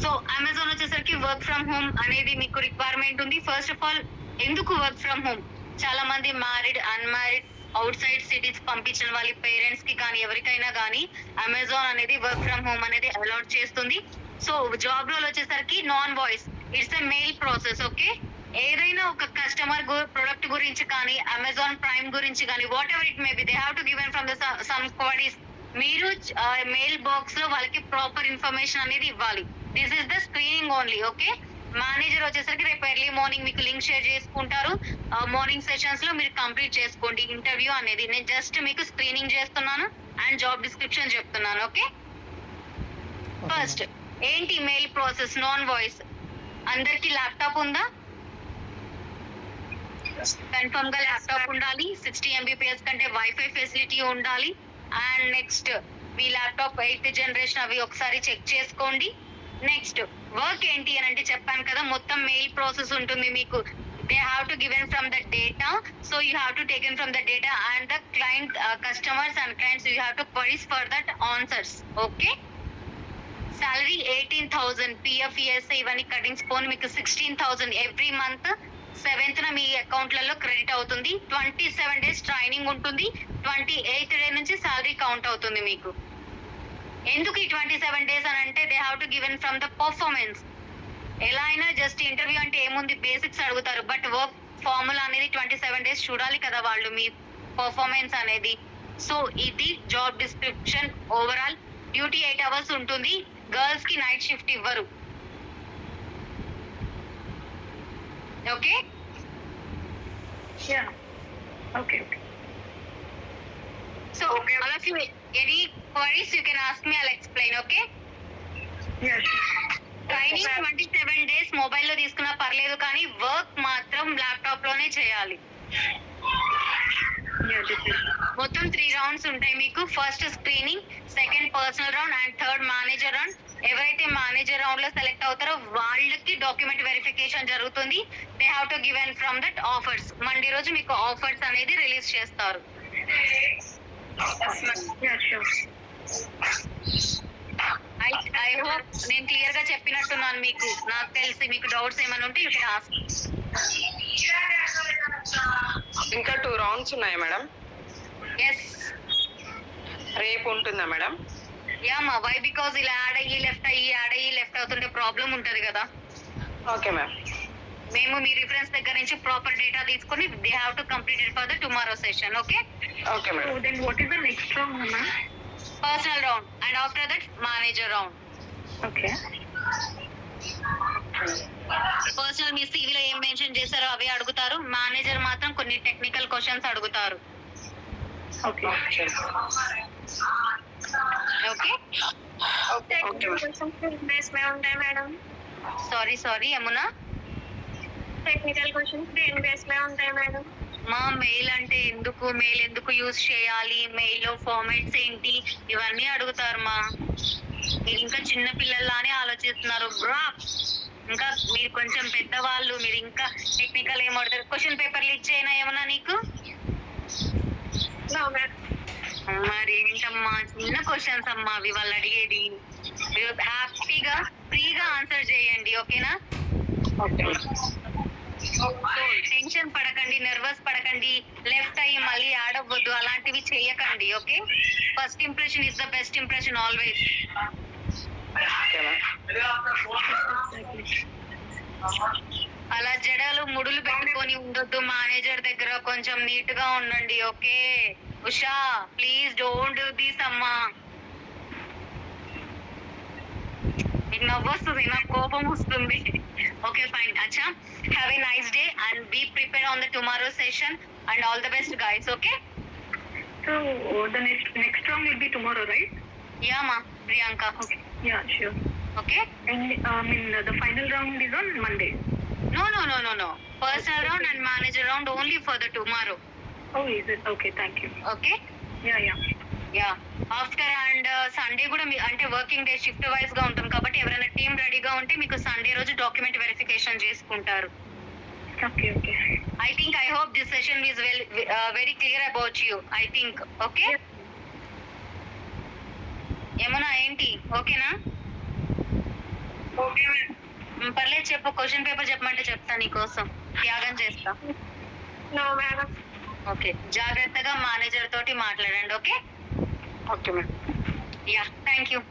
So Amazon వచ్చేసరికి work from home అనేది మీకు రిక్వైర్మెంట్ ఉంది. ఫస్ట్ ఆఫ్ ఆల్ ఎందుకు వర్క్ ఫ్రమ్ హోమ్ చాలా మంది married unmarried outside cities పంపించిన వాళ్ళ పేరెంట్స్కి కానీ ఎవరికైనా కానీ అమెజాన్ అనేది వర్క్ ఫ్రమ్ హోమ్ అనేది అలాట్ చేస్తుంది. సో జాబ్ రోల్ వచ్చేసరికి non voice it's a mail process okay ఏదైనా ఒక కస్టమర్ ప్రొడక్ట్ గురించి కానీ అమెజాన్ ప్రైమ్ గురించి కానీ whatever it may be they have to given from the some queries మీరు uh, మెయిల్ బాక్స్లో వాళ్ళకి ప్రాపర్ ఇన్ఫర్మేషన్ అనేది ఇవ్వాలి. This is the screening only okay manager వచ్చేసరికి రేపు ఎర్లీ మార్నింగ్ మీకు లింక్ షేర్ చేసుకుంటారు. మార్నింగ్ సెషన్స్లో మీరు కంప్లీట్ చేసుకోండి. ఇంటర్వ్యూ అనేది నేను జస్ట్ మీకు స్క్రీనింగ్ చేస్తున్నాను అండ్ జాబ్ డిస్క్రిప్షన్ చెప్తున్నాను ఓకే ఫస్ట్ ఏంటి మెయిల్ ప్రాసెస్ నాన్ వాయిస్ అందరికి ల్యాప్టాప్ ఉందా? కన్ఫర్మ్గా ల్యాప్టాప్ ఉండాలి. సిక్స్టీ ఎంబీపీఎస్ కంటే వైఫై ఫెసిలిటీ ఉండాలి. అండ్ నెక్స్ట్ మీ ల్యాప్టాప్ ఎయిత్ జనరేషన్ అవి ఒకసారి చెక్ చేసుకోండి. నెక్స్ట్ వర్క్ ఏంటి అని అంటే చెప్పాను కదా మొత్తం మెయిల్ ప్రాసెస్ ఉంటుంది మీకు. They have to given from the data so you have to taken from the data and the client customers and clients you have to queries for that answers okay salary eighteen thousand PF ESI ఇవన్నీ cuttings మీకు sixteen thousand every month seventh న మీ అకౌంట్లలో credit అవుతుంది. Twenty seven days training ఉంటుంది. Twenty eighth day నుంచి salary count అవుతుంది మీకు. ఎందుకు ఈ ట్వంటీ సెవెన్ డేస్ అని అంటే they have to given from the performance ఎలా అయినా జస్ట్ ఇంటర్వ్యూ అంటే ఏముంది? బేసిక్స్ అడుగుతారు. బట్ వర్క్ ఫార్ములా అనేది ట్వంటీ సెవెన్ డేస్ చూడాలి కదా వాళ్ళు మీ పర్ఫార్మెన్స్ అనేది. సో ఇది job description overall duty eight hours ఉంటుంది. గర్ల్స్కి నైట్ షిఫ్ట్ ఇవ్వరు. Okay. Okay, okay. So you any queries you can ask me i'll explain okay? Sure. Training twenty seven days మొబైల్లో తీసుకున్నా పర్లేదు కానీ వర్క్ మాత్రం ల్యాప్టాప్లోనే చేయాలి. మొత్తం త్రీ రౌండ్స్ ఉంటాయి మీకు. First screening second personal round and third manager round ఎవరైతే మేనేజర్ రౌండ్లో సెలెక్ట్ అవుతారో వాళ్ళకి డాక్యుమెంట్ వెరిఫికేషన్ జరుగుతుంది. They have to given from that offers Monday రోజు మీకు ఆఫర్స్ అనేది రిలీజ్ చేస్తారు. ఐ ఐ హోప్ నేను క్లియర్గా చెప్పినట్టున్నాను మీకు. నాకు తెలిసి మీకు డౌట్స్ ఏమైనా ఉంటే యూ కెన్ ఆస్క్ ఇంకా టూ రౌండ్స్ ఉన్నాయి మేడం ఎస్ రేపు ఉంటుందా madam ya ma'am why because ఇలా యాడ్ అయ్యి లెఫ్ట్ అయ్యి యాడ్ అయ్యి లెఫ్ట్ అవుతుంటే ప్రాబ్లం ఉంటది కదా. ఓకే మ్యామ్ మేము మీ రిఫరెన్స్ దగ్గర నుంచి ప్రాపర్ డేటా తీసుకొని they have to complete it for the tomorrow session okay okay So madam then what is the next round, ma'am? Personal round and after that manager round Okay. Personal me CV లో ఏం mention చేశారో అవే అడుగుతారు. Manager మాత్రం కొన్ని technical questions అడుగుతారు. Okay. Okay okay madam sorry sorry Yamuna technical questions దేని base మీద ఉంటాయి మేడం మా మెయిల్ అంటే ఎందుకు? మెయిల్ ఎందుకు యూజ్ చేయాలి? మెయిల్లో ఫార్మాట్స్ ఏంటి? ఇవన్నీ అడుగుతారు మా. మీరు ఇంకా చిన్న పిల్లల్లానే ఆలోచిస్తున్నారు. బ్రా ఇంకా మీరు కొంచెం పెద్దవాళ్ళు మీరు ఇంకా టెక్నికల్ ఏం అడుగుతారు? క్వశ్చన్ పేపర్లు ఇచ్చేనా ఏమన్నా నీకు? మరి ఏంటమ్మా? చిన్న క్వశ్చన్స్ అమ్మా అవి వాళ్ళు అడిగేది. మీరు హ్యాపీగా ఫ్రీగా ఆన్సర్ చేయండి ఓకేనా ఓకే టెన్షన్ పడకండి నర్వస్ పడకండి లెఫ్ట్ అయ్యి మళ్ళీ ఆడవద్దు అలాంటివి చేయకండి okay? First impression is the best impression always అలా జడలు ముడులు పెట్టుకొని ఉండొద్దు మేనేజర్ దగ్గర కొంచెం నీట్గా ఉండండి okay? Usha please don't do this అమ్మా. మీకు నవ్వు వస్తుంది నాకు కోపం వస్తుంది ఓకే ఫైన్ అచ్చా have a nice day and be prepare on the tomorrow session and all the best guys okay So the next next round will be tomorrow, right? Ya ma'am Priyanka Okay. Yeah, sure. Okay And uh, I mean the final round is on Monday. No no no no no personal round and manager round only for the tomorrow Oh, is it? Okay, thank you. Okay Yeah, yeah. Ya. After and Sunday కూడా మీ అంటే working day shift వైజ్గా ఉంటుంది కాబట్టి ఎవరైనా team రెడీగా ఉంటే మీకు సండే రోజు డాక్యుమెంట్ వెరిఫికేషన్ చేసుకుంటారు. Okay, okay. I think I hope this session is well very clear about you I think okay ఏమన్నా ఏంటి? ఓకేనా? మ్, పర్లేదు చెప్పు. క్వశ్చన్ పేపర్ చెప్పమంటే చెప్తా నీకోసం. త్యాగం చేస్తా. ఓకే జాగ్రత్తగా మేనేజర్ తోటి మాట్లాడండి ఓకే? Yeah, thank you.